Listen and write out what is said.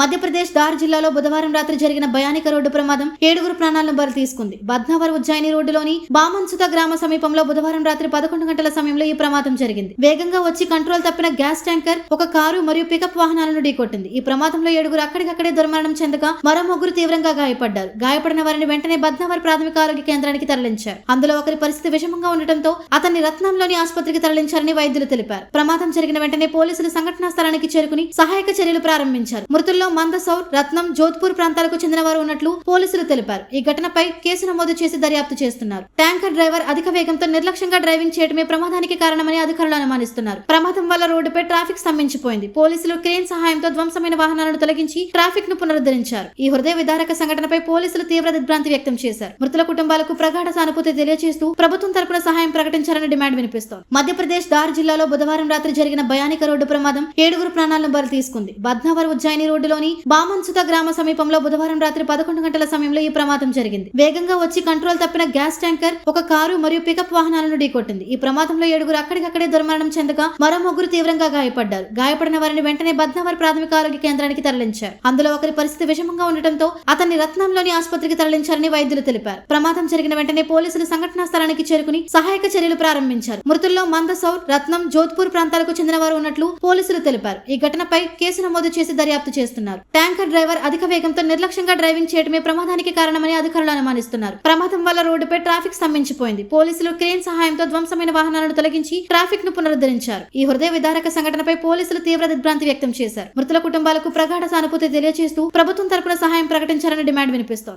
మధ్యప్రదేశ్ దార్ జిల్లాలో బుధవారం రాత్రి జరిగిన భయానిక రోడ్డు ప్రమాదం ఏడుగురు ప్రాణాలను బలి తీసుకుంది బద్నావర్ ఉజ్జయిని రోడ్డులోని బామన్సుత గ్రామ సమీపంలో బుధవారం రాత్రి పదకొండు గంటల సమయంలో ఈ ప్రమాదం జరిగింది. వేగంగా వచ్చి కంట్రోల్ తప్పిన గ్యాస్ ట్యాంకర్ ఒక కారు మరియు పికప్ వాహనాలను ఢీకొట్టింది. ఈ ప్రమాదంలో ఏడుగురు అక్కడికక్కడే దుర్మరణం చెందగా మరో ముగ్గురు తీవ్రంగా గాయపడ్డారు. గాయపడిన వారిని వెంటనే బద్నావర్ ప్రాథమిక ఆరోగ్య కేంద్రానికి తరలించారు. అందులో ఒకరి పరిస్థితి విషమంగా ఉండటంతో అతన్ని రత్నంలోని ఆసుపత్రికి తరలించారని వైద్యులు తెలిపారు. ప్రమాదం జరిగిన వెంటనే పోలీసులు సంఘటనా స్థలానికి చేరుకుని సహాయక చర్యలు ప్రారంభించారు. మృతుల్లో మందసౌర్ రత్నం జోధ్పూర్ ప్రాంతాలకు చెందిన వారు ఉన్నట్లు పోలీసులు తెలిపారు. ఈ ఘటనపై కేసు నమోదు చేసి దర్యాప్తు చేస్తున్నారు. ట్యాంకర్ డ్రైవర్ అధిక వేగంతో నిర్లక్ష్యంగా డ్రైవింగ్ చేయడమే ప్రమాదానికి కారణమని అధికారులు అనుమానిస్తున్నారు. ప్రమాదం వల్ల రోడ్డుపై ట్రాఫిక్ స్తంభించిపోయింది. పోలీసులు క్రేన్ సహాయంతో ధ్వంసమైన వాహనాలను తొలగించి ట్రాఫిక్ను పునరుద్ధరించారు. ఈ హృదయ విదారక సంఘటనపై పోలీసులు తీవ్ర దిగ్భ్రాంతి వ్యక్తం చేశారు. మృతుల కుటుంబాలకు ప్రగాఢ సానుభూతి తెలియజేస్తూ ప్రభుత్వం తరపున సహాయం ప్రకటించాలని డిమాండ్ వినిపిస్తోంది. మధ్యప్రదేశ్ దార్ జిల్లాలో బుధవారం రాత్రి జరిగిన భయానిక రోడ్డు ప్రమాదం ఏడుగురు ప్రాణాలను బలి తీసుకుంది బద్నావర్ ఉజ్జయిని రోడ్డులోని బామన్సుత గ్రామ సమీపంలో బుధవారం రాత్రి పదకొండు గంటల సమయంలో ఈ ప్రమాదం జరిగింది. వేగంగా వచ్చి కంట్రోల్ తప్పిన గ్యాస్ ట్యాంకర్ ఒక కారు మరియు పికప్ వాహనాలను ఢీకొట్టింది. ఈ ప్రమాదంలో ఏడుగురు అక్కడికక్కడే దుర్మరణం చెందగా మరో ముగ్గురు తీవ్రంగా గాయపడ్డారు. గాయపడిన వారిని వెంటనే బద్నావర్ ప్రాథమిక ఆరోగ్య కేంద్రానికి తరలించారు. అందులో ఒకరి పరిస్థితి విషమంగా ఉండటంతో అతన్ని రత్నంలోని ఆసుపత్రికి తరలించారని వైద్యులు తెలిపారు. ప్రమాదం జరిగిన వెంటనే పోలీసులు సంఘటనా స్థలానికి చేరుకుని సహాయక చర్యలు ప్రారంభించారు. మృతుల్లో మందసౌర్ రత్నం జోధ్పూర్ ప్రాంతాలకు చెందిన వారు ఉన్నట్లు పోలీసులు తెలిపారు. ఈ ఘటనపై కేసు నమోదు చేసి దర్యాప్తు చేస్తున్నారు. చేస్తున్నారు ట్యాంకర్ డ్రైవర్ అధిక వేగంతో నిర్లక్ష్యంగా డ్రైవింగ్ చేయడమే ప్రమాదానికి కారణమని అధికారులు అనుమానిస్తున్నారు. ప్రమాదం వల్ల రోడ్డుపై ట్రాఫిక్ స్తంభించిపోయింది. పోలీసులు క్రేన్ సహాయంతో ధ్వంసమైన వాహనాలను తొలగించి ట్రాఫిక్ను పునరుద్ధరించారు. ఈ హృదయ విదారక సంఘటనపై పోలీసులు తీవ్ర దిగ్భ్రాంతి వ్యక్తం చేశారు. మృతుల కుటుంబాలకు ప్రగాఢ సానుభూతి తెలియజేస్తూ ప్రభుత్వం తరపున సహాయం ప్రకటించాలని డిమాండ్ వినిపిస్తోంది.